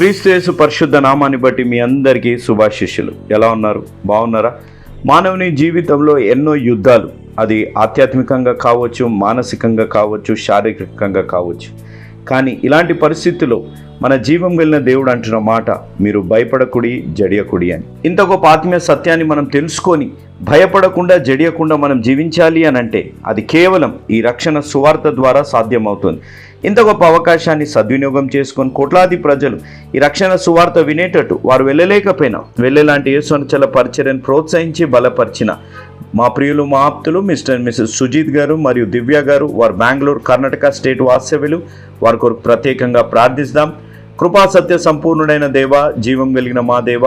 క్రీస్తుయేసు పరిశుద్ధ నామాన్ని బట్టి మీ అందరికీ శుభాశిష్యులు. ఎలా ఉన్నారు? బాగున్నారా? మానవుని జీవితంలో ఎన్నో యుద్ధాలు. అది ఆధ్యాత్మికంగా కావచ్చు మానసికంగా కావచ్చు శారీరకంగా కావచ్చు. కానీ ఇలాంటి పరిస్థితుల్లో మన జీవం వెళ్ళిన దేవుడు అంటున్న మాట మీరు భయపడకుడి జడియకుడి అని. ఇంత గొప్ప ఆత్మీయ సత్యాన్ని మనం తెలుసుకొని భయపడకుండా జడియకుండా మనం జీవించాలి అని అంటే అది కేవలం ఈ రక్షణ సువార్త ద్వారా సాధ్యమవుతుంది. ఇంత గొప్ప అవకాశాన్ని సద్వినియోగం చేసుకొని కోట్లాది ప్రజలు ఈ రక్షణ సువార్త వినేటట్టు వారు వెళ్ళలేకపోయినా వెళ్ళేలాంటి యేసునచల పరిచర్యను ప్రోత్సహించి బలపరిచిన మా ప్రియులు మా ఆప్తులు మిస్టర్ అండ్ మిస్సెస్ సుజీత్ గారు మరియు దివ్య గారు వారు బెంగళూరు కర్ణాటక స్టేట్ వాస్తవ్యులు. వారి కొరకు ప్రత్యేకంగా ప్రార్థిస్తాం. కృపా సత్య సంపూర్ణుడైన దేవ జీవం కలిగిన మా దేవ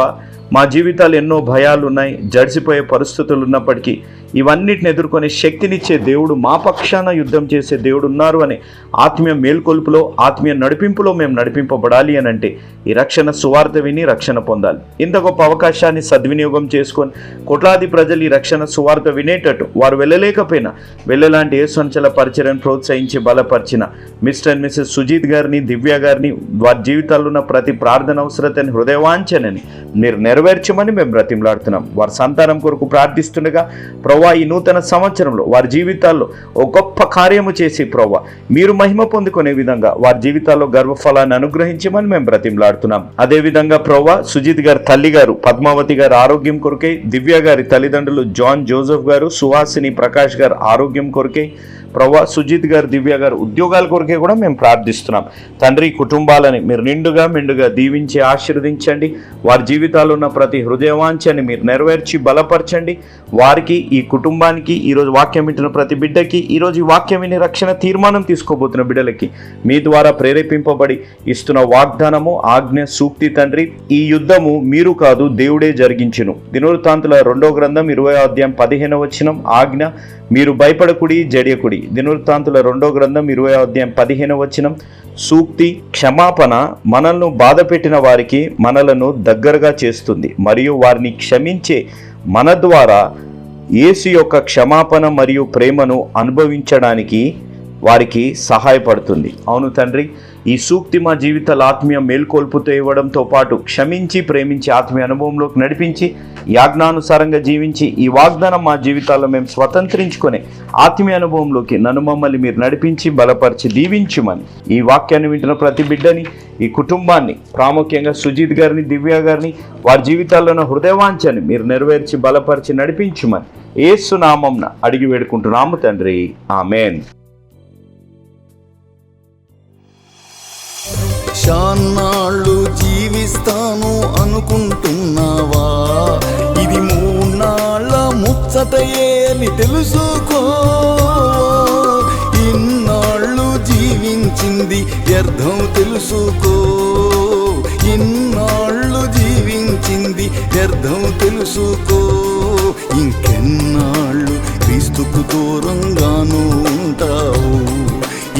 మా జీవితాలు ఎన్నో భయాలు ఉన్నాయి జడిసిపోయే పరిస్థితులు ఉన్నప్పటికీ ఇవన్నిటిని ఎదుర్కొనే శక్తినిచ్చే దేవుడు మా పక్షాన యుద్ధం చేసే దేవుడు ఉన్నారు అని ఆత్మీయ మేల్కొల్పులో ఆత్మీయ నడిపింపులో మేము నడిపింపబడాలి అని అంటే ఈ రక్షణ సువార్త విని రక్షణ పొందాలి. ఇంత గొప్ప అవకాశాన్ని సద్వినియోగం చేసుకొని కోట్లాది ప్రజలు ఈ రక్షణ సువార్త వినేటట్టు వారు వెళ్ళలేకపోయినా వెళ్ళలాంటి ఏ సంచల పరిచయను ప్రోత్సహించి బలపరిచిన మిస్టర్ అండ్ మిస్సెస్ సుజీత్ గారిని దివ్య గారిని వారి జీవితాల్లో ఉన్న ప్రతి ప్రార్థన అవసరతని హృదయవాంఛనని మీరు నెరవేర్చమని మేము బ్రతిమలాడుతున్నాం. వారి సంతానం కొరకు ప్రార్థిస్తుండగా ప్రవ్వా ఈ నూతన సంవత్సరంలో వారి జీవితాల్లో ఒక గొప్ప కార్యము చేసి ప్రవ్వా మీరు మహిమ పొందుకునే విధంగా వారి జీవితాల్లో గర్వఫలాన్ని అనుగ్రహించమని మేము బ్రతిమలాడుతున్నాం. అదేవిధంగా ప్రవ్వా సుజిత్ గారి తల్లి గారు పద్మావతి గారి ఆరోగ్యం కొరకై దివ్య గారి తల్లిదండ్రులు జాన్ జోసెఫ్ గారు సుహాసిని ప్రకాష్ గారు ఆరోగ్యం కొరకై ప్రవ్వా సుజిత్ గారు దివ్య గారు ఉద్యోగాల కొరకే కూడా మేము ప్రార్థిస్తున్నాం. తండ్రి కుటుంబాలని మీరు నిండుగా మెండుగా దీవించి ఆశీర్వదించండి. వారి జీవితాల్లో ఉన్న ప్రతి హృదయవాంఛని మీరు నెరవేర్చి బలపరచండి. వారికి ఈ కుటుంబానికి ఈరోజు వాక్యం వింటున్న ప్రతి బిడ్డకి ఈరోజు ఈ వాక్యం విని రక్షణ తీర్మానం తీసుకోబోతున్న బిడ్డలకి మీ ద్వారా ప్రేరేపింపబడి ఇస్తున్న వాగ్దానము ఆజ్ఞ సూక్తి తండ్రి ఈ యుద్ధము మీరు కాదు దేవుడే జరిగించును. దినవృత్తాంతుల రెండో గ్రంథం ఇరవై అధ్యాయం పదిహేను వచనం ఆజ్ఞ మీరు భయపడకుడి జడియకుడి. దినవృత్తాంతుల రెండో గ్రంథం ఇరవై అధ్యాయం పదిహేను వచనం. సూక్తి క్షమాపణ మనల్ని బాధ పెట్టిన వారికి మనలను దగ్గరగా చేస్తుంది. మరియు వారిని క్షమించే మన ద్వారా యేసు యొక్క క్షమాపణ మరియు ప్రేమను అనుభవించడానికి వారికి సహాయపడుతుంది. అవును తండ్రి ఈ సూక్తి మా జీవితాల ఆత్మీయ మేల్కొల్పుతో ఇవ్వడంతో పాటు క్షమించి ప్రేమించి ఆత్మీయ అనుభవంలోకి నడిపించి యాజ్ఞానుసారంగా జీవించి ఈ వాగ్దానం మా జీవితాల్లో మేము స్వతంత్రించుకొని ఆత్మీయ అనుభవంలోకి నన్ను మమ్మల్ని మీరు నడిపించి బలపరిచి దీవించుమని ఈ వాక్యాన్ని వింటున్న ప్రతి బిడ్డని ఈ కుటుంబాన్ని ప్రాముఖ్యంగా సుజిత్ గారిని దివ్య గారిని వారి జీవితాల్లో ఉన్న హృదయవాంఛని మీరు నెరవేర్చి బలపరిచి నడిపించుమని ఏసునామంన అడిగి వేడుకుంటున్నాము తండ్రి. ఆమెన్. శాన్నాళ్ళు జీవిస్తాను అనుకుంటున్నావా? ఇది మూన్నాళ్ళ ముచ్చటయే అని తెలుసుకో? ఇన్నాళ్ళు జీవించింది వ్యర్థం తెలుసుకో. ఇన్నాళ్ళు జీవించింది వ్యర్థం తెలుసుకో. ఇంకెన్నాళ్ళు క్రీస్తుకు దూరంగాను ఉంటావు?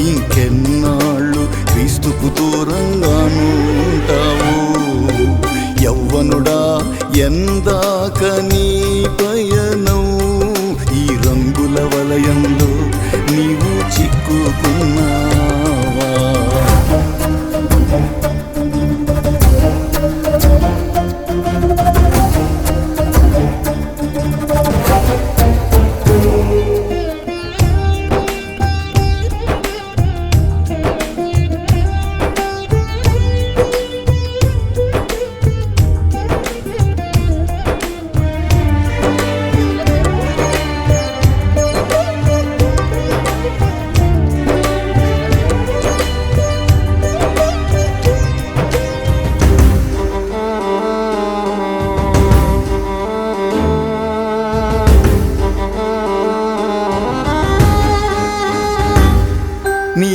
ఇంకెన్నాళ్ళు క్రీస్తుకు దూరంగాను ఉంటావు యవ్వనుడా ఎందాకని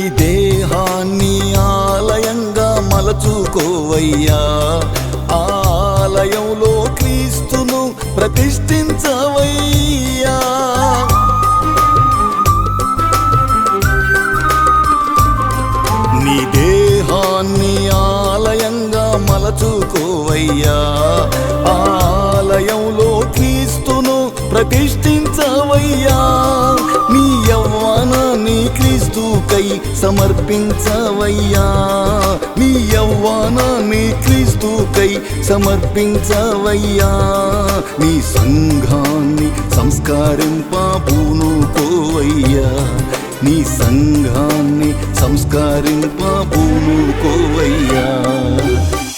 దేహాన్ని ఆలయంగా మలచుకోవయ్యా. ఆలయంలో క్రీస్తును ప్రతిష్ఠించవయ్యా. నీ దేహాన్ని ఆలయంగా మలచుకోవయ్యా. ఆలయంలో క్రీస్తును సమర్పించవయ్యా. నీ యవ్వనాన్ని క్రీస్తు క్రీస్తుకై సమర్పించవయ్యా. నీ యవ్వానాన్ని క్రీస్తుకై సమర్పించవయ్యా. నీ సంఘాన్ని సంస్కరింపూనుకోవయ్యా నీ సంఘాన్ని సంస్కరింపూనుకోవయ్యా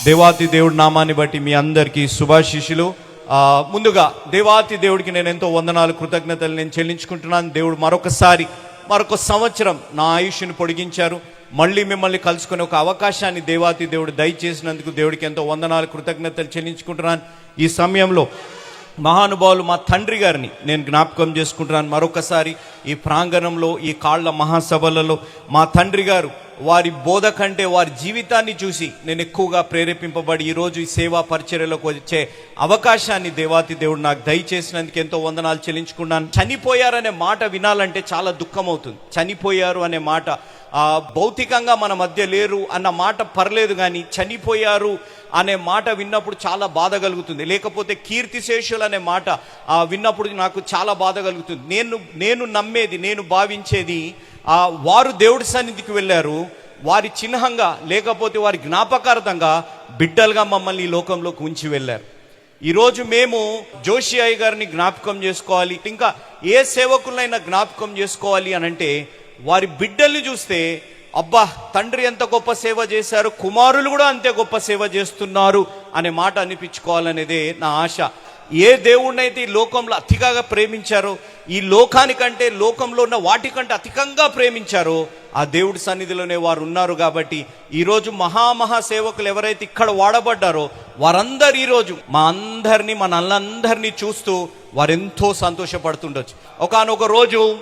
దేవాతి దేవుడి నామాన్ని బట్టి మీ అందరికీ శుభాశిషులు ముందుగా దేవాతి దేవుడికి నేను ఎంతో వందనాలు కృతజ్ఞతలు నేను చెల్లించుకుంటున్నాను. దేవుడు మరొకసారి మరొక సంవత్సరం నా ఆయుష్ను పొడిగించారు. మళ్ళీ మిమ్మల్ని కలుసుకునే ఒక అవకాశాన్ని దేవాతి దేవుడు దయచేసినందుకు దేవుడికి ఎంతో వందనాలు కృతజ్ఞతలు చెల్లించుకుంటున్నాను. ఈ సమయంలో మహానుభావులు మా తండ్రి గారిని నేను జ్ఞాపకం చేసుకుంటున్నాను. మరొకసారి ఈ ప్రాంగణంలో ఈ కాళ్ళ మహాసభలలో మా తండ్రి గారు వారి బోధ కంటే వారి జీవితాన్ని చూసి నేను ఎక్కువగా ప్రేరేపింపబడి ఈరోజు ఈ సేవా పరిచర్యలోకి వచ్చే అవకాశాన్ని దేవాతి దేవుడు నాకు దయచేసినందుకు ఎంతో వందనాలు చెల్లించుకున్నాను. చనిపోయారనే మాట వినాలంటే చాలా దుఃఖం అవుతుంది చనిపోయారు అనే మాట భౌతికంగా మన మధ్య లేరు అన్న మాట పర్లేదు కానీ చనిపోయారు అనే మాట విన్నప్పుడు చాలా బాధ కలుగుతుంది. లేకపోతే కీర్తిశేషులు అనే మాట విన్నప్పుడు నాకు చాలా బాధ కలుగుతుంది. నేను నేను నమ్మేది నేను భావించేది ఆ, వారు దేవుడి సన్నిధికి వెళ్ళారు. వారి చిహ్నంగా లేకపోతే వారి జ్ఞాపకార్థంగా బిడ్డలుగా మమ్మల్ని ఈ లోకంలోకి ఉంచి వెళ్ళారు. ఈరోజు మేము జోషి అయ్య గారిని జ్ఞాపకం చేసుకోవాలి. ఇంకా ఏ సేవకులైనా జ్ఞాపకం చేసుకోవాలి అని అంటే వారి బిడ్డల్ని చూస్తే అబ్బా తండ్రి ఎంత గొప్ప సేవ చేశారు కుమారులు కూడా అంతే గొప్ప సేవ చేస్తున్నారు అనే మాట అనిపించుకోవాలనేదే నా ఆశ. ఏ దేవుణ్ణైతే ఈ లోకంలో అతిగా ప్రేమించారో ఈ లోకానికంటే లోకంలో ఉన్న వాటికంటే అధికంగా ప్రేమించారో ఆ దేవుడి సన్నిధిలోనే వారు ఉన్నారు కాబట్టి ఈరోజు మహామహా సేవకులు ఎవరైతే ఇక్కడ వాడబడ్డారో వారందరు ఈరోజు మా అందరినీ మన అందరినీ చూస్తూ వారెంతో సంతోషపడుతుండొచ్చు. ఒకనొక రోజు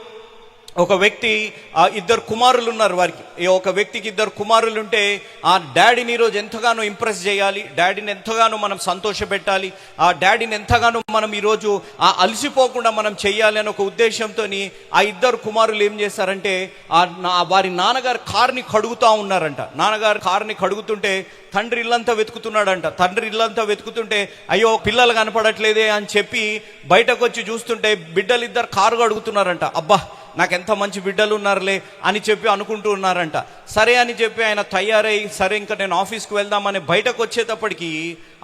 ఒక వ్యక్తి ఆ ఇద్దరు కుమారులు ఉన్నారు వారికి. ఈ ఒక వ్యక్తికి ఇద్దరు కుమారులు ఉంటే ఆ డాడీని ఈరోజు ఎంతగానో ఇంప్రెస్ చేయాలి డాడీని ఎంతగానో మనం సంతోషపెట్టాలి ఆ డాడీని ఎంతగానో మనం ఈరోజు ఆ అలసిపోకుండా మనం చేయాలి అని ఒక ఉద్దేశంతో ఆ ఇద్దరు కుమారులు ఏం చేశారంటే ఆ నా- వారి నాన్నగారు కార్ని కడుగుతా ఉన్నారంట. నాన్నగారు కార్ని కడుగుతుంటే తండ్రి ఇల్లంతా వెతుకుతున్నాడంట. తండ్రి ఇల్లంతా వెతుకుతుంటే అయ్యో పిల్లలు కనపడట్లేదే అని చెప్పి బయటకు వచ్చి చూస్తుంటే బిడ్డలు ఇద్దరు కారు కడుగుతున్నారంట. అబ్బా నాకు ఎంత మంచి బిడ్డలు ఉన్నారులే అని చెప్పి అనుకుంటూ ఉన్నారంట. సరే అని చెప్పి ఆయన తయారై సరే ఇంకా నేను ఆఫీస్కి వెళ్దామని బయటకు వచ్చేటప్పటికి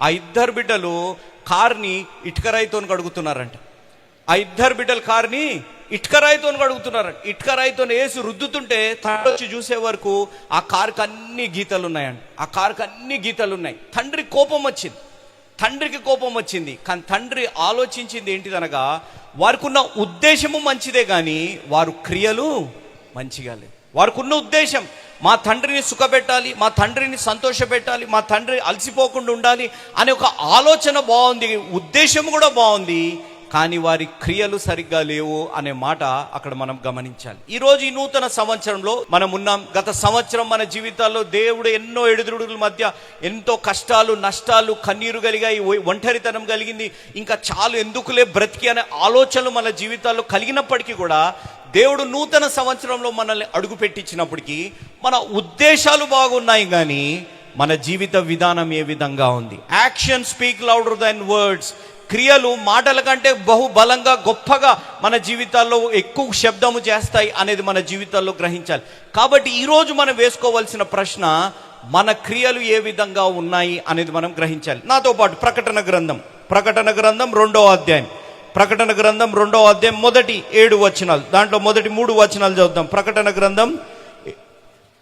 ఆ ఇద్దరు బిడ్డలు కార్ని ఇటుకరాయితో కడుగుతున్నారంట. ఆ ఇద్దరు బిడ్డల కార్ని ఇటుకరాయితో కడుగుతున్నారంట. ఇటుకరాయితో వేసి రుద్దుతుంటే తండ్రి వచ్చి చూసే వరకు ఆ కార్కి అన్ని గీతలు ఉన్నాయండి ఆ కార్కి అన్ని గీతలు ఉన్నాయి తండ్రి కోపం వచ్చింది. తండ్రికి కోపం వచ్చింది. కానీ తండ్రి ఆలోచించింది ఏంటిదనగా వారికున్న ఉద్దేశము మంచిదే కానీ వారు క్రియలు మంచిగా లేదు వారికి ఉన్న ఉద్దేశం మా తండ్రిని సుఖపెట్టాలి మా తండ్రిని సంతోషపెట్టాలి మా తండ్రి అలసిపోకుండా ఉండాలి అనే ఒక ఆలోచన బాగుంది ఉద్దేశం కూడా బాగుంది. కానీ వారి క్రియలు సరిగ్గా లేవు అనే మాట అక్కడ మనం గమనించాలి. ఈరోజు ఈ నూతన సంవత్సరంలో మనం ఉన్నాం. గత సంవత్సరం మన జీవితాల్లో దేవుడు ఎన్నో ఎడుదుడుల మధ్య ఎంతో కష్టాలు నష్టాలు కన్నీరు కలిగాయి ఒంటరితనం కలిగింది. ఇంకా చాలు ఎందుకులే బ్రతికి అనే ఆలోచనలు మన జీవితాల్లో కలిగినప్పటికీ కూడా దేవుడు నూతన సంవత్సరంలో మనల్ని అడుగుపెట్టించినప్పటికీ మన ఉద్దేశాలు బాగున్నాయి కానీ మన జీవిత విధానం ఏ విధంగా ఉంది? Action speak louder than words క్రియలు మాటల కంటే బహు బలంగా గొప్పగా మన జీవితాల్లో ఎక్కువ శబ్దము చేస్తాయి అనేది మన జీవితాల్లో గ్రహించాలి. కాబట్టి ఈరోజు మనం వేసుకోవాల్సిన ప్రశ్న మన క్రియలు ఏ విధంగా ఉన్నాయి అనేది మనం గ్రహించాలి. నాతో పాటు ప్రకటన గ్రంథం. ప్రకటన గ్రంథం రెండో అధ్యాయం. ప్రకటన గ్రంథం రెండో అధ్యాయం మొదటి ఏడు వచనాలు. దాంట్లో మొదటి మూడు వచనాలు చదువుతాం. ప్రకటన గ్రంథం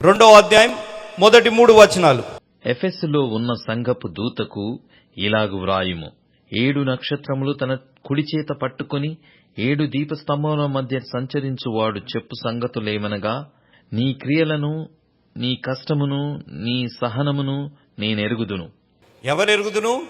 రెండో అధ్యాయం మొదటి మూడు వచనాలు. ఎఫెస్సులో ఉన్న సంఘపు దూతకు ఇలాగు వ్రాయుము. ఏడు నక్షత్రములు తన కుడి చేత పట్టుకుని ఏడు దీపస్తంభముల మధ్య సంచరించువాడు చెప్పు సంగతులేమనగా నీ క్రియలను నీ కష్టమును నీ సహనమును నేనెరుగుదును. ఎవరెరుగుదును?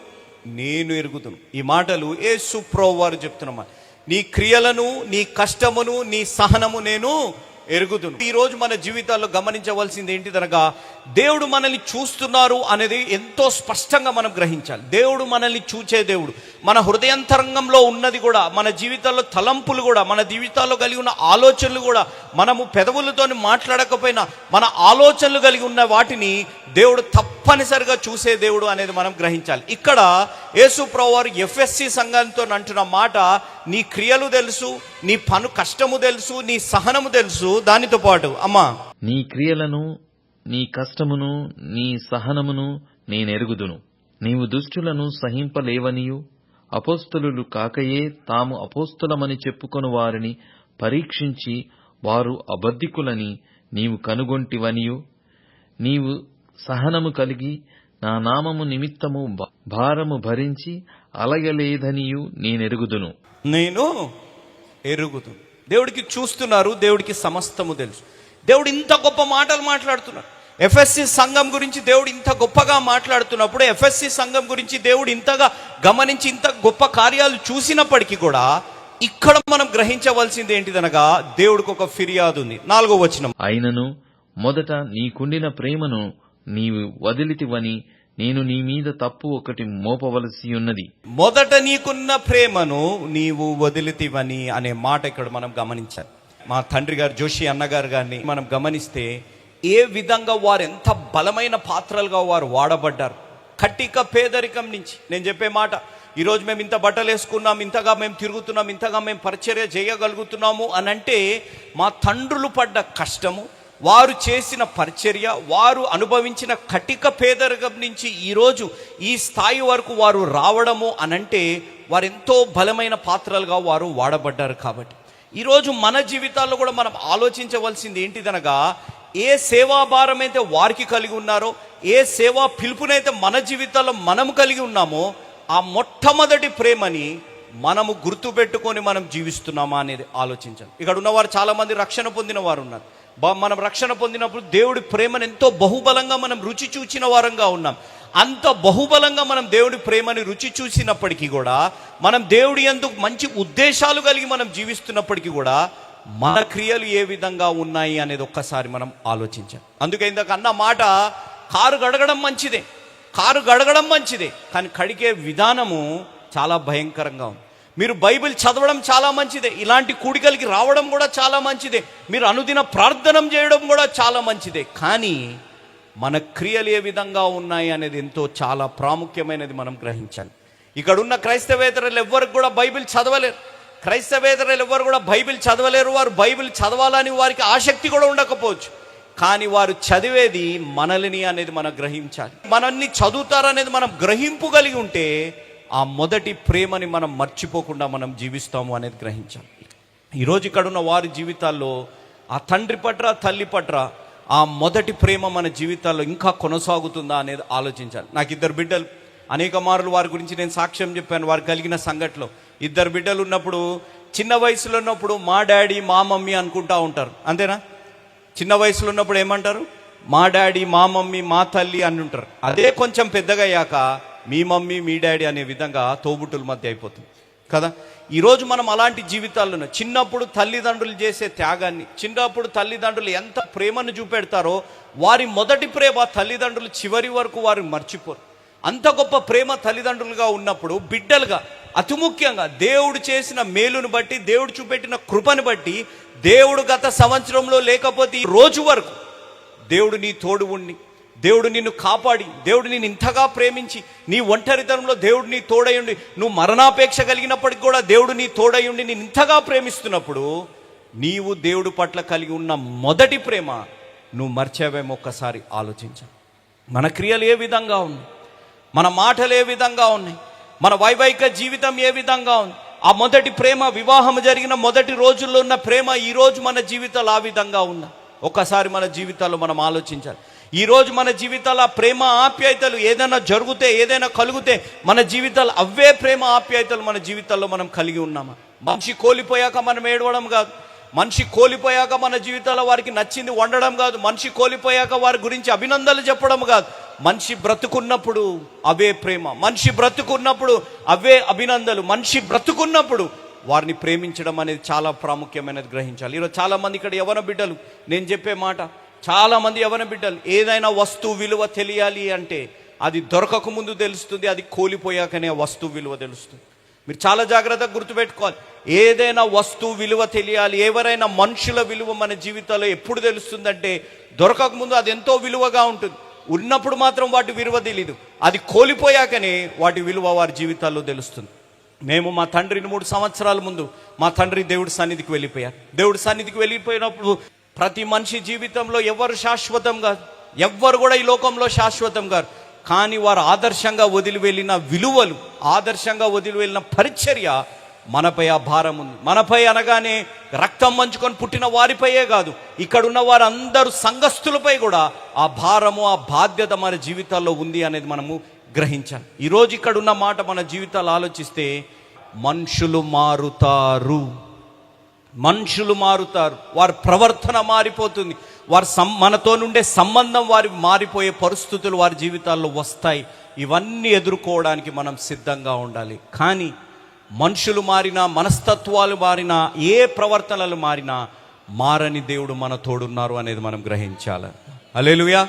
నేను ఎరుగుదును. ఈ మాటలు యేసు ప్రభు వారు చెప్తున్నమా నీ క్రియలను నీ కష్టమును నీ సహనము నేను ఎరుగుదును. ఈ రోజు మన జీవితాల్లో గమనించవలసింది ఏంటిదనగా దేవుడు మనల్ని చూస్తున్నారు అనేది ఎంతో స్పష్టంగా మనం గ్రహించాలి. దేవుడు మనల్ని చూచే దేవుడు. మన హృదయంతరంగంలో ఉన్నది కూడా మన జీవితాల్లో తలంపులు కూడా మన జీవితాల్లో కలిగి ఉన్న ఆలోచనలు కూడా మనము పెదవులతో మాట్లాడకపోయినా మన ఆలోచనలు కలిగి ఉన్న వాటిని దేవుడు తప్పనిసరిగా చూసే దేవుడు అనేది మనం గ్రహించాలి. ఇక్కడ యేసు ప్రవారు ఎఫ్ఎస్సి సంఘంతో అంటున్న మాట నీ క్రియలు తెలుసు నీ పను కష్టము తెలుసు నీ సహనము తెలుసు దానితో పాటు అమ్మా. నీ క్రియలను నీ కష్టమును నీ సహనమును నేనెరుగుదును నీవు దుష్టులను సహింపలేవనియు. అపోస్తులు కాకయే తాము అపోస్తులమని చెప్పుకొను వారిని పరీక్షించి వారు అబద్ధికులని నీవు కనుగొంటివనియు. నీవు సహనము కలిగి నా నామము నిమిత్తము భారము భరించి అలగలేదనియు నేనెరుగుదును. నేను ఎరుగుదు దేవుడికి చూస్తున్నారు దేవుడికి సమస్తము తెలుసు. దేవుడు ఇంత గొప్ప మాటలు మాట్లాడుతున్నాడు ఎఫ్ఎస్సి సంఘం గురించి దేవుడు ఇంత గొప్పగా మాట్లాడుతున్నప్పుడు ఎఫ్ఎస్సి సంఘం గురించి దేవుడు ఇంతగా గమనించి ఇంత గొప్ప కార్యాలు చూసినప్పటికీ కూడా ఇక్కడ మనం గ్రహించవలసింది ఏంటిదనగా దేవుడికి ఒక ఫిర్యాదు ఉంది. నాలుగో వచనం. అయినను మొదట నీకుండిన ప్రేమను నీవు వదిలితివని నేను నీ మీద తప్పు ఒకటి మోపవలసి ఉన్నది. మొదట నీకున్న ప్రేమను నీవు వదిలితివని అనే మాట ఇక్కడ మనం గమనించాలి. మా తండ్రి గారు జోషి అన్నగారు గారిని మనం గమనిస్తే ఏ విధంగా వారు ఎంత బలమైన పాత్రలుగా వారు వాడబడ్డారు. కట్టిక పేదరికం నుంచి నేను చెప్పే మాట ఈరోజు మేము ఇంత బట్టలు వేసుకున్నాం ఇంతగా మేము తిరుగుతున్నాం ఇంతగా మేము పరిచర్య చేయగలుగుతున్నాము అని అంటే మా తండ్రులు పడ్డ కష్టము వారు చేసిన పరిచర్య వారు అనుభవించిన కటిక పేదరికం నుంచి ఈరోజు ఈ స్థాయి వరకు వారు రావడము అనంటే వారు ఎంతో బలమైన పాత్రలుగా వారు వాడబడ్డారు కాబట్టి. ఈరోజు మన జీవితాల్లో కూడా మనం ఆలోచించవలసింది ఏంటిదనగా ఏ సేవాభారం అయితే వారికి కలిగి ఉన్నారో ఏ సేవా పిలుపునైతే మన జీవితాల్లో మనం కలిగి ఉన్నామో ఆ మొట్టమొదటి ప్రేమని మనము గుర్తుపెట్టుకొని మనం జీవిస్తున్నామా అనేది ఆలోచించాలి. ఇక్కడ ఉన్నవారు చాలామంది రక్షణ పొందిన వారు ఉన్నారు. మనం రక్షణ పొందినప్పుడు దేవుడి ప్రేమను ఎంతో బహుబలంగా మనం రుచి చూచిన వారంగా ఉన్నాం. అంత బహుబలంగా మనం దేవుడి ప్రేమని రుచి చూసినప్పటికీ కూడా మనం దేవుడి ఎందుకు మంచి ఉద్దేశాలు కలిగి మనం జీవిస్తున్నప్పటికీ కూడా మన క్రియలు ఏ విధంగా ఉన్నాయి అనేది ఒక్కసారి మనం ఆలోచించాం అందుకే ఇందాక అన్న మాట కారు గడగడం మంచిదే. కారు గడగడం మంచిదే. కానీ కడిగే విధానము చాలా భయంకరంగా ఉంది. మీరు బైబిల్ చదవడం చాలా మంచిదే. ఇలాంటి కూడికలకి రావడం కూడా చాలా మంచిదే. మీరు అనుదిన ప్రార్థనం చేయడం కూడా చాలా మంచిదే. కానీ మన క్రియలు ఏ విధంగా ఉన్నాయి అనేది ఎంతో చాలా ప్రాముఖ్యమైనది మనం గ్రహించాలి. ఇక్కడ ఉన్న క్రైస్తవేతరులు ఎవ్వరికి కూడా బైబిల్ చదవలేరు. క్రైస్తవేతరులు ఎవ్వరు కూడా బైబిల్ చదవలేరు. వారు బైబిల్ చదవాలని వారికి ఆసక్తి కూడా ఉండకపోవచ్చు. కానీ వారు చదివేది మనల్ని అనేది మనం గ్రహించాలి. మనల్ని చదువుతారనేది మనం గ్రహింపు కలిగి ఉంటే ఆ మొదటి ప్రేమని మనం మర్చిపోకుండా మనం జీవిస్తాము అనేది గ్రహించాలి. ఈరోజు ఇక్కడ ఉన్న వారి జీవితాల్లో ఆ తండ్రి పట్ర తల్లి పట్ర ఆ మొదటి ప్రేమ మన జీవితాల్లో ఇంకా కొనసాగుతుందా అనేది ఆలోచించాలి. నాకు ఇద్దరు బిడ్డలు అనేక మార్లు వారి గురించి నేను సాక్ష్యం చెప్పాను వారు కలిగిన సంఘటనలో ఇద్దరు బిడ్డలు ఉన్నప్పుడు చిన్న వయసులో ఉన్నప్పుడు మా డాడీ మా మమ్మీ అనుకుంటా ఉంటారు. అంతేనా? చిన్న వయసులో ఉన్నప్పుడు ఏమంటారు? మా డాడీ మా మమ్మీ మా తల్లి అని ఉంటారు. అదే కొంచెం పెద్దగా అయ్యాక మీ మమ్మీ మీ డాడీ అనే విధంగా తోబుట్టుల మధ్య అయిపోతుంది. కదా? ఈరోజు మనం అలాంటి జీవితాలను చిన్నప్పుడు తల్లిదండ్రులు చేసే త్యాగాన్ని చిన్నప్పుడు తల్లిదండ్రులు ఎంత ప్రేమను చూపెడతారో వారి మొదటి ప్రేమ తల్లిదండ్రులు చివరి వరకు వారు మర్చిపోరు. అంత గొప్ప ప్రేమ తల్లిదండ్రులుగా ఉన్నప్పుడు బిడ్డలుగా అతి ముఖ్యంగా దేవుడు చేసిన మేలును బట్టి దేవుడు చూపెట్టిన కృపను బట్టి దేవుడు గత సంవత్సరంలో లేకపోతే ఈ రోజు వరకు దేవుడు నీ తోడు ఉండి దేవుడు నిన్ను కాపాడి దేవుడు నిన్ను ఇంతగా ప్రేమించి నీ ఒంటరితనంలో దేవుడు నీ తోడయుండి నువ్వు మరణాపేక్ష కలిగినప్పటికి కూడా దేవుడు నీ తోడయుండి నేను ఇంతగా ప్రేమిస్తున్నప్పుడు నీవు దేవుడు పట్ల కలిగి ఉన్న మొదటి ప్రేమ నువ్వు మర్చావేమో ఒక్కసారి ఆలోచించు. మన క్రియలు ఏ విధంగా ఉన్నాయి? మన మాటలు ఏ విధంగా ఉన్నాయి? మన వైవాహిక జీవితం ఏ విధంగా ఉంది? ఆ మొదటి ప్రేమ వివాహం జరిగిన మొదటి రోజుల్లో ఉన్న ప్రేమ ఈరోజు మన జీవితాలు ఆ విధంగా ఉన్నా ఒక్కసారి మన జీవితాల్లో మనం ఆలోచించాలి. ఈరోజు మన జీవితాల ప్రేమ ఆప్యాయతలు ఏదైనా జరిగితే ఏదైనా కలిగితే మన జీవితాలు అవే ప్రేమ ఆప్యాయతలు మన జీవితాల్లో మనం కలిగి ఉన్నామా? మనిషి కోల్పోయాక మనం ఏడవడం కాదు. మనిషి కోల్పోయాక మన జీవితాల్లో వారికి నచ్చింది వండడం కాదు. మనిషి కోల్పోయాక వారి గురించి అభినందనలు చెప్పడం కాదు. మనిషి బ్రతుకున్నప్పుడు అవే ప్రేమ. మనిషి బ్రతుకున్నప్పుడు అవే అభినందనలు. మనిషి బ్రతుకున్నప్పుడు వారిని ప్రేమించడం అనేది చాలా ప్రాముఖ్యమైనది గ్రహించాలి. ఈరోజు చాలా మంది ఇక్కడ ఎవరో బిడ్డలు. నేను చెప్పే మాట చాలా మంది బిడ్డలు? ఏదైనా వస్తువు విలువ తెలియాలి అంటే అది దొరకక ముందు తెలుస్తుంది అది కోలిపోయాకనే వస్తువు విలువ తెలుస్తుంది. మీరు చాలా జాగ్రత్తగా గుర్తుపెట్టుకోవాలి. ఏదైనా వస్తువు విలువ తెలియాలి ఎవరైనా మనుషుల విలువ మన జీవితాల్లో ఎప్పుడు తెలుస్తుందంటే దొరకక ముందు అది ఎంతో విలువగా ఉంటుంది. ఉన్నప్పుడు మాత్రం వాటి విలువ తెలియదు అది కోల్పోయాకనే వాటి విలువ వారి జీవితాల్లో తెలుస్తుంది. మేము మా తండ్రిని మూడు సంవత్సరాల ముందు మా తండ్రి దేవుడి సన్నిధికి వెళ్ళిపోయారు. దేవుడి సన్నిధికి వెళ్ళిపోయినప్పుడు ప్రతి మనిషి జీవితంలో ఎవరు శాశ్వతం కాదు. ఎవ్వరు కూడా ఈ లోకంలో శాశ్వతం కాదు కానీ వారు ఆదర్శంగా వదిలి వెళ్ళిన విలువలు ఆదర్శంగా వదిలి వెళ్ళిన పరిచర్య మనపై ఆ భారం ఉంది. మనపై అనగానే రక్తం మంచుకొని పుట్టిన వారిపైయే కాదు. ఇక్కడ ఉన్న వారందరూ సంఘస్థులపై కూడా ఆ భారము ఆ బాధ్యత మన జీవితాల్లో ఉంది అనేది మనము గ్రహించాలి. ఈరోజు ఇక్కడ ఉన్న మాట మన జీవితాలు ఆలోచిస్తే మనుషులు మారుతారు. మనుషులు మారుతారు వారి ప్రవర్తన మారిపోతుంది వారి సం మనతో నుండే సంబంధం వారి మారిపోయే పరిస్థితులు వారి జీవితాల్లో వస్తాయి. ఇవన్నీ ఎదుర్కోవడానికి మనం సిద్ధంగా ఉండాలి. కానీ మనుషులు మారినా మనస్తత్వాలు మారినా ఏ ప్రవర్తనలు మారినా మారని దేవుడు మన తోడున్నారు అనేది మనం గ్రహించాలి. అలేలుయా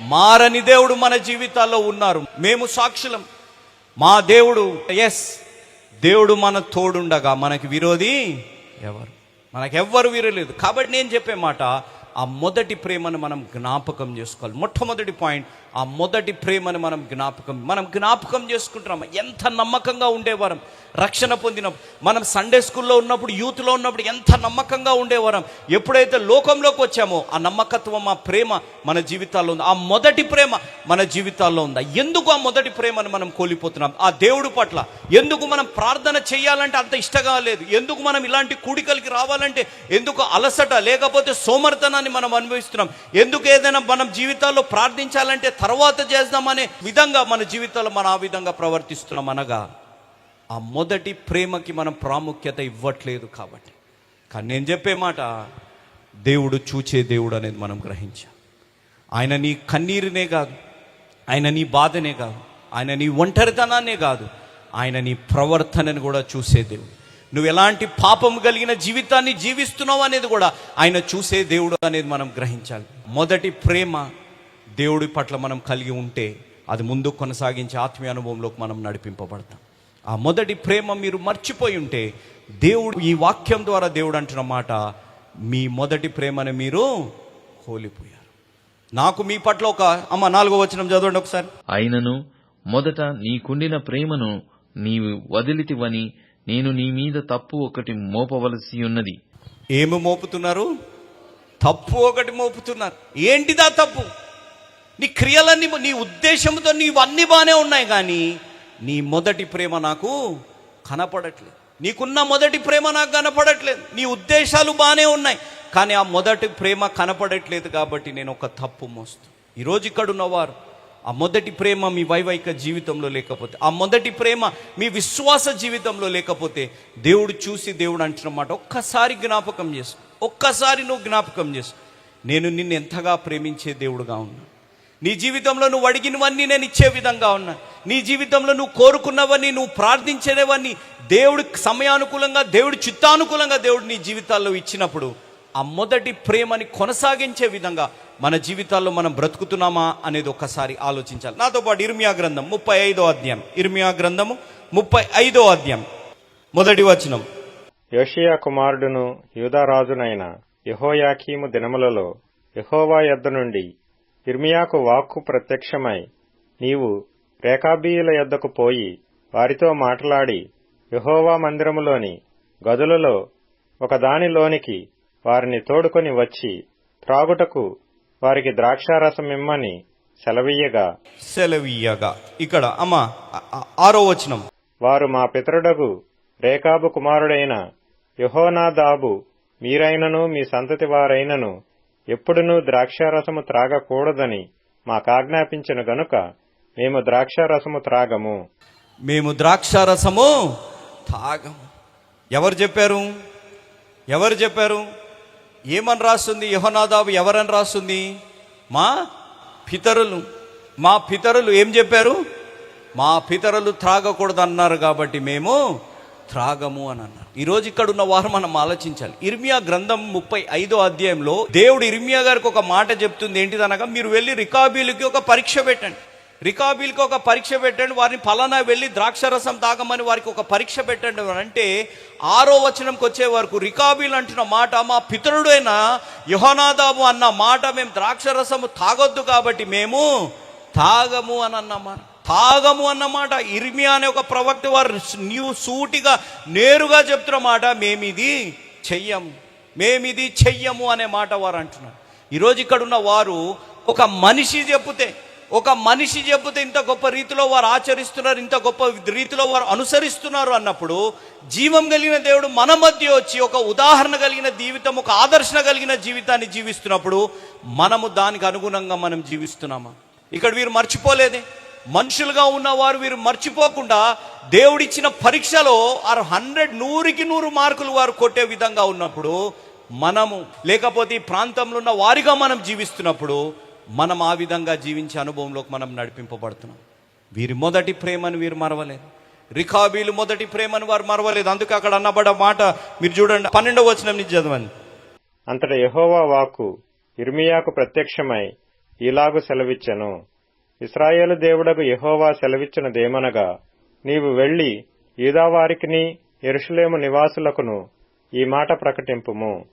మారని దేవుడు మన జీవితాల్లో ఉన్నారు. మేము సాక్షులం. మా దేవుడు ఎస్ దేవుడు మన తోడుండగా మనకి విరోధి ఎవరు? మనకెవ్వరు వీరలేదు కాబట్టి నేను చెప్పే మాట ఆ మొదటి ప్రేమను మనం జ్ఞాపకం చేసుకోవాలి. మొట్టమొదటి పాయింట్ ఆ మొదటి ప్రేమను మనం జ్ఞాపకం మనం జ్ఞాపకం చేసుకుంటున్నాం. ఎంత నమ్మకంగా ఉండేవారం? రక్షణ పొందిన మనం సండే స్కూల్లో ఉన్నప్పుడు యూత్లో ఉన్నప్పుడు ఎంత నమ్మకంగా ఉండేవారం? ఎప్పుడైతే లోకంలోకి వచ్చామో ఆ నమ్మకత్వం ఆ ప్రేమ మన జీవితాల్లో ఉంది. ఆ మొదటి ప్రేమ మన జీవితాల్లో ఉందా. ఎందుకు ఆ మొదటి ప్రేమను మనం కోల్పోతున్నాం? ఆ దేవుడు పట్ల ఎందుకు మనం ప్రార్థన చేయాలంటే అంత ఇష్టంగా లేదు? ఎందుకు మనం ఇలాంటి కూడికలకి రావాలంటే ఎందుకు అలసట లేకపోతే సోమర్తనాన్ని మనం అనుభవిస్తున్నాం? ఎందుకు ఏదైనా మనం జీవితాల్లో ప్రార్థించాలంటే తర్వాత చేద్దామనే విధంగా మన జీవితంలో మనం ఆ విధంగా ప్రవర్తిస్తున్నాం అనగా ఆ మొదటి ప్రేమకి మనం ప్రాముఖ్యత ఇవ్వట్లేదు కాబట్టి. కానీ నేను చెప్పే మాట దేవుడు చూచే దేవుడు అనేది మనం గ్రహించాం. ఆయన నీ కన్నీరునే కాదు ఆయన నీ బాధనే కాదు ఆయన నీ ఒంటరితనాన్నే కాదు ఆయన నీ ప్రవర్తనను కూడా చూసే దేవుడు. నువ్వు ఎలాంటి పాపం కలిగిన జీవితాన్ని జీవిస్తున్నావు అనేది కూడా ఆయన చూసే దేవుడు అనేది మనం గ్రహించాలి. మొదటి ప్రేమ దేవుడి పట్ల మనం కలిగి ఉంటే అది ముందు కొనసాగించే ఆత్మీయ అనుభవంలోకి మనం నడిపింపబడతాం. ఆ మొదటి ప్రేమ మీరు మర్చిపోయి ఉంటే దేవుడు ఈ వాక్యం ద్వారా దేవుడు అంటున్న మాట మీ మొదటి ప్రేమను మీరు కోల్పోయారు. నాకు మీ పట్ల ఒక అమ్మ నాలుగో వచనం చదవండి ఒకసారి. అయినను మొదట నీకుండిన ప్రేమను నీవు వదిలితివని నేను నీ మీద తప్పు ఒకటి మోపవలసి ఉన్నది. ఏమి మోపుతున్నారు? తప్పు ఒకటి మోపుతున్నారు. ఏంటిదా తప్పు? నీ క్రియలన్నీ నీ ఉద్దేశంతో నీవన్నీ బాగానే ఉన్నాయి కానీ నీ మొదటి ప్రేమ నాకు కనపడట్లేదు. నీకున్న మొదటి ప్రేమ నాకు కనపడట్లేదు. నీ ఉద్దేశాలు బాగానే ఉన్నాయి. కానీ ఆ మొదటి ప్రేమ కనపడట్లేదు కాబట్టి నేను ఒక తప్పు మోస్తు. ఈరోజు ఇక్కడ ఉన్నవారు ఆ మొదటి ప్రేమ మీ వైవాహిక జీవితంలో లేకపోతే ఆ మొదటి ప్రేమ మీ విశ్వాస జీవితంలో లేకపోతే దేవుడు చూసి దేవుడు అంటున్నమాట ఒక్కసారి జ్ఞాపకం చేసు ఒక్కసారి నువ్వు జ్ఞాపకం చేసు నేను నిన్ను ఎంతగా ప్రేమించే దేవుడుగా ఉన్నా నీ జీవితంలో నువ్వు అడిగినవన్నీ నేను ఇచ్చే విధంగా ఉన్నా. నీ జీవితంలో నువ్వు కోరుకున్నవన్నీ నువ్వు ప్రార్థించేవన్నీ దేవుడికి సమయానుకూలంగా దేవుడి చిత్తానుకూలంగా దేవుడు నీ జీవితాల్లో ఇచ్చినప్పుడు ఆ మొదటి ప్రేమని కొనసాగించే విధంగా మన జీవితాల్లో మనం బ్రతుకుతున్నామా అనేది ఒక్కసారి ఆలోచించాలి. నాతో పాటు ఇర్మియా గ్రంథం ముప్పై ఐదో అధ్యాయం. ఇర్మియా గ్రంథము ముప్పై ఐదో అధ్యాయం. మొదటి వచనం. యోషియా కుమారుడును యూదారాజునైన యహోయాకీము దినములలో యహోవా యొద్ద నుండి ఇర్మియాకు వాక్కు ప్రత్యక్షమై నీవు రేకాబీయుల యొద్దకు పోయి వారితో మాట్లాడి యెహోవా మందిరములోని గదులలో ఒకదానిలోనికి వారిని తోడుకొని వచ్చి త్రాగుటకు వారికి ద్రాక్షారసమిమ్మని సెలవీయగా. సెలవీయగా. ఇక్కడ అమ్మ ఆరో వచనం. వారు మా పితరుడగు రేకాబు కుమారుడైన యహోనాదాబు మీరైనను మీ సంతతి వారైనను ఎప్పుడునూ ద్రాక్షారసము త్రాగకూడదని మాకాజ్ఞాపించిన గనుక మేము ద్రాక్షారసము త్రాగము. మేము ద్రాక్షారసము తాగము ఎవరు చెప్పారు? ఎవరు చెప్పారు? ఏమని రాస్తుంది? యహోనాదాబు ఎవరని రాస్తుంది? మా పితరులు. మా పితరులు ఏం చెప్పారు? మా పితరులు త్రాగకూడదు అన్నారు కాబట్టి మేము త్రాగము అని అన్నారు. ఈరోజు ఇక్కడ ఉన్న వారు మనం ఆలోచించాలి. ఇర్మియా గ్రంథం ముప్పై ఐదో అధ్యాయంలో దేవుడు ఇర్మియా గారికి ఒక మాట చెప్తుంది. ఏంటిదనగా మీరు వెళ్ళి రికాబీలకి ఒక పరీక్ష పెట్టండి. రికాబీలకి ఒక పరీక్ష పెట్టండి వారిని ఫలానా వెళ్ళి ద్రాక్షరసం తాగమని వారికి ఒక పరీక్ష పెట్టండి అంటే ఆరో వచనంకి వచ్చే వరకు రికాబీల్ అంటున్న మాట మా పితరుడైన యుహనాదాబు అన్న మాట మేము ద్రాక్షరసము తాగొద్దు కాబట్టి మేము తాగము అని అన్నమాట తాగము అన్నమాట ఇర్మియా అనే ఒక ప్రవక్త వారు నీవు సూటిగా నేరుగా చెప్తున్న మాట మేమిది చెయ్యము. మేమిది చెయ్యము అనే మాట వారు అంటున్నారు. ఈరోజు ఇక్కడ ఉన్న వారు ఒక మనిషి చెప్తే ఒక మనిషి చెబితే ఇంత గొప్ప రీతిలో వారు ఆచరిస్తున్నారు ఇంత గొప్ప రీతిలో వారు అనుసరిస్తున్నారు అన్నప్పుడు జీవం కలిగిన దేవుడు మన మధ్య వచ్చి ఒక ఉదాహరణ కలిగిన జీవితం ఒక ఆదర్శన కలిగిన జీవితాన్ని జీవిస్తున్నప్పుడు మనము దానికి అనుగుణంగా మనం జీవిస్తున్నామా? ఇక్కడ వీరు మర్చిపోలేదే. మనుషులుగా ఉన్నవారు వీరు మర్చిపోకుండా దేవుడిచ్చిన పరీక్షలో ఆరు హండ్రెడ్ నూరుకి నూరు మార్కులు వారు కొట్టే విధంగా ఉన్నప్పుడు మనము లేకపోతే ఈ ప్రాంతంలో ఉన్న వారిగా మనం జీవిస్తున్నప్పుడు మనం ఆ విధంగా జీవించే అనుభవంలోకి మనం నడిపింపబడుతున్నాం. వీరి మొదటి ప్రేమను వీరు మరవలేదు. రికాబీలు మొదటి ప్రేమను వారు మరవలేదు. అందుకే అక్కడ అన్నబడ మాట మీరు చూడండి పన్నెండవ వచనం నుంచి చదవండి. అంతట యహోవా వాక్కు ఇర్మియాకు ప్రత్యక్షమై ఇలాగు సెలవిచ్చెను. ఇస్రాయేలు దేవుడకు యహోవా సెలవిచ్చినదేమనగా నీవు వెళ్ళి యూదావారికిని ఎరుషులేము నివాసులకును ఈ మాట ప్రకటింపుము.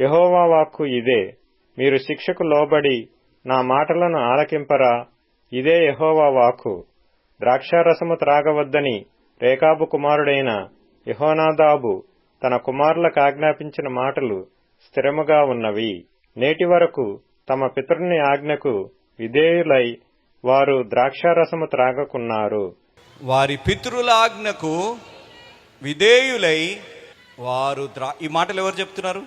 యహోవా వాక్కు ఇదే మీరు శిక్షకు లోబడి నా మాటలను ఆలకింపరా? ఇదే యహోవా వాక్కు. ద్రాక్షారసము త్రాగవద్దని రేకాబు కుమారుడైన యహోనాదాబు తన కుమారులకు ఆజ్ఞాపించిన మాటలు స్థిరముగా ఉన్నవి. నేటి వరకు తమ పితరుని ఆజ్ఞకు విధేయులై వారు ద్రాక్షారసము త్రాగకున్నారు. వారి పితృల ఆజ్ఞకు విధేయులై వారు ద్రా ఈ మాటలు ఎవరు చెప్తున్నారు?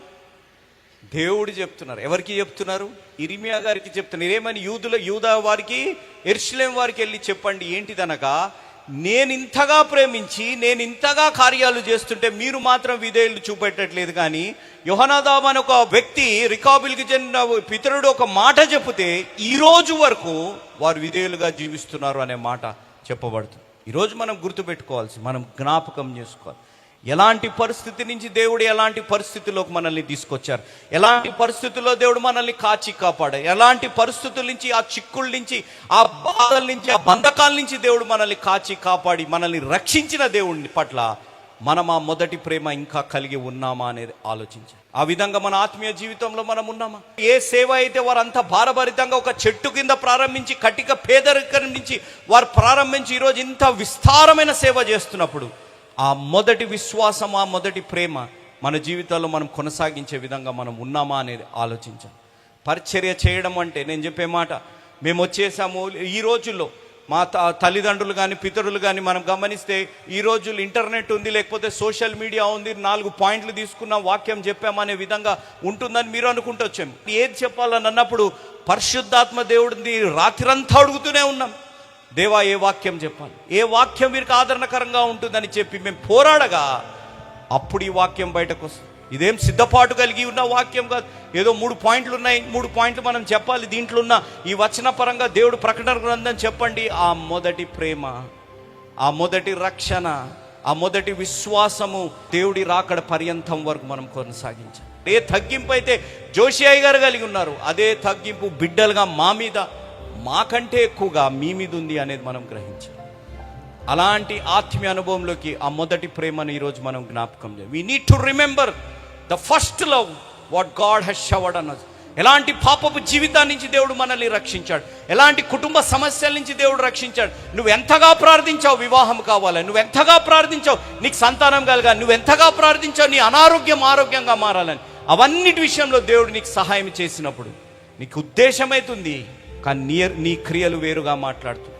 దేవుడు చెప్తున్నారు. ఎవరికి చెప్తున్నారు? ఇరిమియా గారికి చెప్తున్నారు. ఏమని యూదుల యూదా వారికి ఎర్షలేం వారికి వెళ్ళి చెప్పండి. ఏంటిదనగా నేను ఇంతగా ప్రేమించి నేను ఇంతగా కార్యాలు చేస్తుంటే మీరు మాత్రం విధేయులు చూపెట్టట్లేదు కానీ యోహనాదాబ్ అని ఒక వ్యక్తి రికాబుల్కి చెందిన పితరుడు ఒక మాట చెబితే ఈరోజు వరకు వారు విధేయులుగా జీవిస్తున్నారు అనే మాట చెప్పబడుతుంది. ఈరోజు మనం గుర్తుపెట్టుకోవాల్సి మనం జ్ఞాపకం చేసుకోవాలి. ఎలాంటి పరిస్థితి నుంచి దేవుడు ఎలాంటి పరిస్థితిలోకి మనల్ని తీసుకొచ్చారు? ఎలాంటి పరిస్థితుల్లో దేవుడు మనల్ని కాచి కాపాడారు? ఎలాంటి పరిస్థితుల నుంచి ఆ చిక్కుల నుంచి ఆ బాధల నుంచి ఆ బంధకాల నుంచి దేవుడు మనల్ని కాచి కాపాడి మనల్ని రక్షించిన దేవుడిని పట్ల మనం ఆ మొదటి ప్రేమ ఇంకా కలిగి ఉన్నామా అనేది ఆలోచించాలి. ఆ విధంగా మన ఆత్మీయ జీవితంలో మనం ఉన్నామా? ఏ సేవ అయితే వారు అంత భారభరితంగా ఒక చెట్టు కింద ప్రారంభించి కటిక పేదరికం నుంచి వారు ప్రారంభించి ఈరోజు ఇంత విస్తారమైన సేవ చేస్తున్నప్పుడు ఆ మొదటి విశ్వాసం ఆ మొదటి ప్రేమ మన జీవితాల్లో మనం కొనసాగించే విధంగా మనం ఉన్నామా అనేది ఆలోచించాలి. పరిచర్య చేయడం అంటే నేను చెప్పే మాట మేము వచ్చేసాము ఈ రోజుల్లో. మా త- తల్లిదండ్రులు కానీ పితరులు కానీ మనం గమనిస్తే ఈ రోజుల్లో ఇంటర్నెట్ ఉంది లేకపోతే సోషల్ మీడియా ఉంది నాలుగు పాయింట్లు తీసుకున్నాం వాక్యం చెప్పామనే విధంగా ఉంటుందని మీరు అనుకుంటొచ్చాం ఏది చెప్పాలని అన్నప్పుడు పరిశుద్ధాత్మ దేవుడిని రాత్రంతా అడుగుతూనే ఉన్నాం. దేవా ఏ వాక్యం చెప్పాలి? ఏ వాక్యం వీరికి ఆదరణకరంగా ఉంటుందని చెప్పి మేము పోరాడగా అప్పుడు ఈ వాక్యం బయటకు వస్తుంది ఇదేం సిద్ధపాటు కలిగి ఉన్న వాక్యం కాదు. ఏదో మూడు పాయింట్లు ఉన్నాయి మూడు పాయింట్లు మనం చెప్పాలి. దీంట్లో ఉన్న ఈ వచన పరంగా దేవుడు ప్రకటన గ్రంథం చెప్పండి. ఆ మొదటి ప్రేమ ఆ మొదటి రక్షణ ఆ మొదటి విశ్వాసము దేవుడి రాకడ పర్యంతం వరకు మనం కొనసాగించాలి. ఏ తగ్గింపు అయితే జోషి అయ్య గారు కలిగి ఉన్నారు అదే తగ్గింపు బిడ్డలుగా మా మీద మాకంటే ఎక్కువగా మీ మీద ఉంది అనేది మనం గ్రహించాలి. అలాంటి ఆత్మీయ అనుభవంలోకి ఆ మొదటి ప్రేమను ఈరోజు మనం జ్ఞాపకం చేయాలి. We need to remember the first love what God has showered అన్నది ఎలాంటి పాపపు జీవితాన్ని నుంచి దేవుడు మనల్ని రక్షించాడు. ఎలాంటి కుటుంబ సమస్యల నుంచి దేవుడు రక్షించాడు. నువ్వు ఎంతగా ప్రార్థించావు వివాహం కావాలని నువ్వు ఎంతగా ప్రార్థించావు నీకు సంతానం కలగాలి. నువ్వు ఎంతగా ప్రార్థించావు నీ అనారోగ్యం ఆరోగ్యంగా మారాలని. అవన్నిటి విషయంలో దేవుడు నీకు సహాయం చేసినప్పుడు నీకు ఉద్దేశమైతుంది కానీ నీ నీ క్రియలు వేరుగా మాట్లాడుతున్నాయి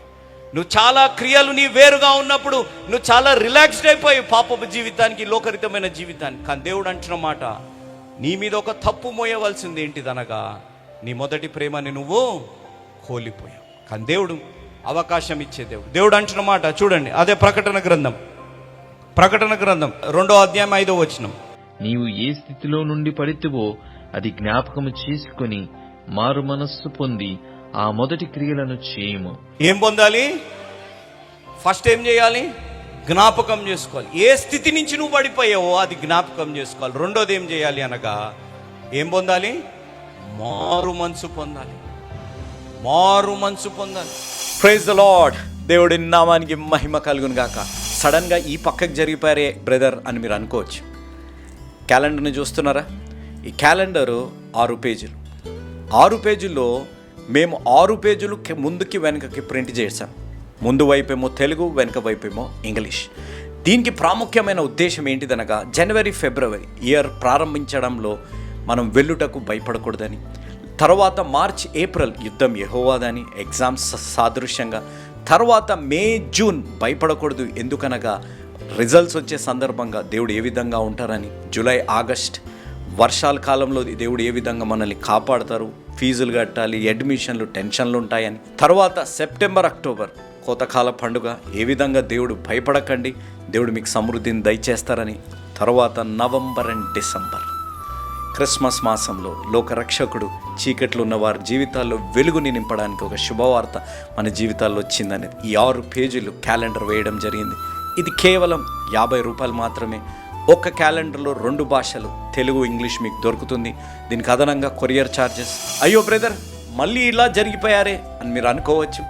నువ్వు చాలా క్రియలు నీ వేరుగా ఉన్నప్పుడు నువ్వు చాలా రిలాక్స్డ్ అయిపోయి పాపపు జీవితానికి లోకరితమైన జీవితానికి. కానీ దేవుడు అంటున్న మాట నీ మీద ఒక తప్పు మోయవలసింది ఏంటిదనగా నీ మొదటి ప్రేమని నువ్వు కోల్పోయావు. కానీ దేవుడు అవకాశం ఇచ్చే దేవుడు. దేవుడు అంటున్న మాట చూడండి అదే ప్రకటన గ్రంథం. ప్రకటన గ్రంథం రెండో అధ్యాయం ఐదో వచనం. నీవు ఏ స్థితిలో నుండి పడితివో అది జ్ఞాపకము చేసుకుని మారు మనస్సు పొంది ఆ మొదటి క్రియలను చేయము. ఏం పొందాలి? ఫస్ట్ ఏం చేయాలి? జ్ఞాపకం చేసుకోవాలి. ఏ స్థితి నుంచి నువ్వు పడిపోయావో అది జ్ఞాపకం చేసుకోవాలి. రెండోది ఏం చేయాలి అనగా ఏం పొందాలి? మారు మనసు పొందాలి. మారు మనసు పొందాలి. ప్రైజ్ ద లార్డ్ దేవుడి నామానికి మహిమ కలుగును గాక. సడన్గా ఈ పక్కకు జరిగిపోయారే బ్రదర్ అని మీరు అనుకోవచ్చు. క్యాలెండర్ని చూస్తున్నారా? ఈ క్యాలెండరు ఆరు పేజీలు. ఆరు పేజీల్లో మేము ఆరు పేజీలు ముందుకి వెనకకి ప్రింట్ చేసాం ముందు వైపేమో తెలుగు వెనుక వైపేమో ఇంగ్లీష్. దీనికి ప్రాముఖ్యమైన ఉద్దేశం ఏంటిదనగా జనవరి ఫిబ్రవరి ఇయర్ ప్రారంభించడంలో మనం వెళ్ళుటకు భయపడకూడదని తర్వాత మార్చ్ ఏప్రిల్ యుద్ధం యహోవాదని ఎగ్జామ్స్ సాదృశ్యంగా తర్వాత మే జూన్ భయపడకూడదు ఎందుకనగా రిజల్ట్స్ వచ్చే సందర్భంగా దేవుడు ఏ విధంగా ఉంటారని జూలై ఆగస్ట్ వర్షాల కాలంలో దేవుడు ఏ విధంగా మనల్ని కాపాడతారు? ఫీజులు కట్టాలి అడ్మిషన్లు టెన్షన్లు ఉంటాయని. తర్వాత సెప్టెంబర్ అక్టోబర్ కోతకాల పండుగ. ఏ విధంగా దేవుడు భయపడకండి దేవుడు మీకు సమృద్ధిని దయచేస్తారని. తర్వాత నవంబర్ అండ్ డిసెంబర్. క్రిస్మస్ మాసంలో లోకరక్షకుడు చీకట్లు ఉన్న వారి జీవితాల్లో వెలుగుని నింపడానికి ఒక శుభవార్త మన జీవితాల్లో వచ్చిందనేది. ఈ ఆరు పేజీలు క్యాలెండర్ వేయడం జరిగింది. ఇది కేవలం యాభై రూపాయలు మాత్రమే. ఒక్క క్యాలెండర్లో రెండు భాషలు తెలుగు ఇంగ్లీష్ మీకు దొరుకుతుంది. దీనికి అదనంగా కొరియర్ ఛార్జెస్ అయ్యో బ్రదర్ మళ్ళీ ఇలా జరిగిపోయారే అని మీరు అనుకోవచ్చు.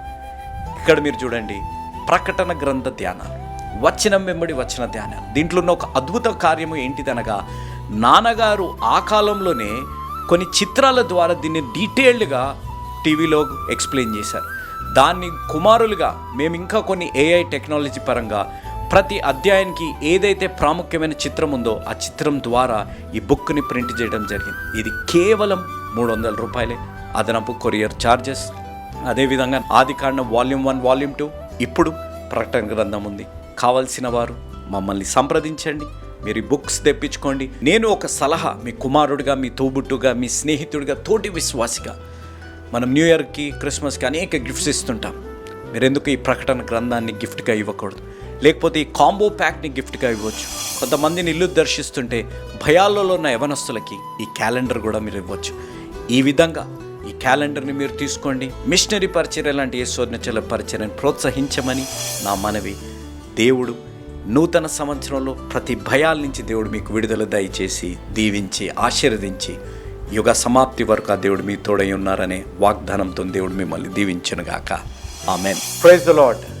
ఇక్కడ మీరు చూడండి ప్రకటన గ్రంథ ధ్యానాలు వచనం వెంబడి వచ్చిన ధ్యానాలు. దీంట్లో ఉన్న ఒక అద్భుత కార్యము ఏంటిదనగా నాన్నగారు ఆ కాలంలోనే కొన్ని చిత్రాల ద్వారా దీన్ని డీటెయిల్డ్గా టీవీలో ఎక్స్ప్లెయిన్ చేశారు. దాన్ని కుమారులుగా మేము ఇంకా కొన్ని ఏఐ టెక్నాలజీ పరంగా ప్రతి అధ్యాయానికి ఏదైతే ప్రాముఖ్యమైన చిత్రం ఉందో ఆ చిత్రం ద్వారా ఈ బుక్ని ప్రింట్ చేయడం జరిగింది. ఇది కేవలం మూడు వందల రూపాయలే. అదనపు కొరియర్ ఛార్జెస్ అదేవిధంగా ఆది కాండం వాల్యూమ్ వన్ వాల్యూమ్ టూ. ఇప్పుడు ప్రకటన గ్రంథం ఉంది. కావలసిన వారు మమ్మల్ని సంప్రదించండి. మీరు బుక్స్ తెప్పించుకోండి. నేను ఒక సలహా మీ కుమారుడిగా మీ తోబుట్టుగా మీ స్నేహితుడిగా తోటి విశ్వాసిగా మనం న్యూ ఇయర్కి క్రిస్మస్కి అనేక గిఫ్ట్స్ ఇస్తుంటాం. మీరెందుకు ఈ ప్రకటన గ్రంథాన్ని గిఫ్ట్గా ఇవ్వకూడదు? లేకపోతే ఈ కాంబో ప్యాక్ని గిఫ్ట్గా ఇవ్వచ్చు. కొంతమందిని ఇల్లు దర్శిస్తుంటే భయాల్లో ఉన్న యవనస్తులకి ఈ క్యాలెండర్ కూడా మీరు ఇవ్వచ్చు. ఈ విధంగా ఈ క్యాలెండర్ని మీరు తీసుకోండి. మిషనరీ పరిచర్య లాంటి ఏ స్వర్ణచల పరిచర్యను ప్రోత్సహించమని నా మనవి. దేవుడు నూతన సంవత్సరంలో ప్రతి భయాల నుంచి దేవుడు మీకు విడుదల దయచేసి దీవించి ఆశీర్వదించి యుగ సమాప్తి వరకు ఆ దేవుడు మీ తోడై ఉన్నారనే వాగ్దానంతో దేవుడు మిమ్మల్ని దీవించనుగాక. ఆమెన్. ప్రైజ్ ద లాడ్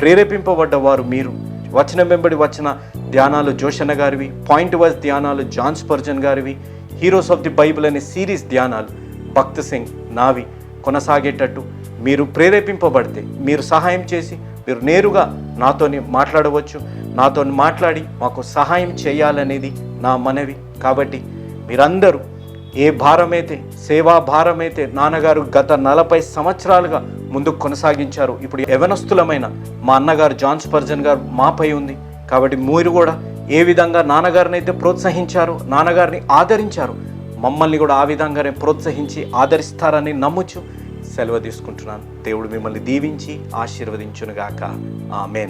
ప్రేరేపింపబడ్డ వారు మీరు. వచనం వెంబడి వచ్చిన ధ్యానాలు జోషన్న గారివి పాయింట్ వైజ్ ధ్యానాలు జాన్ స్పర్జన్ గారివి హీరోస్ ఆఫ్ ది బైబిల్ అనే సిరీస్ ధ్యానాలు భక్త్ సింగ్ నావి కొనసాగేటట్టు మీరు ప్రేరేపింపబడితే మీరు సహాయం చేసి మీరు నేరుగా నాతోని మాట్లాడవచ్చు. నాతో మాట్లాడి మాకు సహాయం చేయాలనేది నా మనవి. కాబట్టి మీరందరూ ఏ భారమైతే సేవా భారమైతే నాన్నగారు గత నలభై సంవత్సరాలుగా ముందుకు కొనసాగించారు. ఇప్పుడు యవనస్తులమైన మా అన్నగారు జాన్ స్పర్జన్ గారు మాపై ఉంది. కాబట్టి మీరు కూడా ఏ విధంగా నాన్నగారిని అయితే ప్రోత్సహించారు నాన్నగారిని ఆదరించారు మమ్మల్ని కూడా ఆ విధంగానే ప్రోత్సహించి ఆదరిస్తారని నమ్ముచు సెలవు తీసుకుంటున్నాను. దేవుడు మిమ్మల్ని దీవించి ఆశీర్వదించునుగాక. ఆమెన్.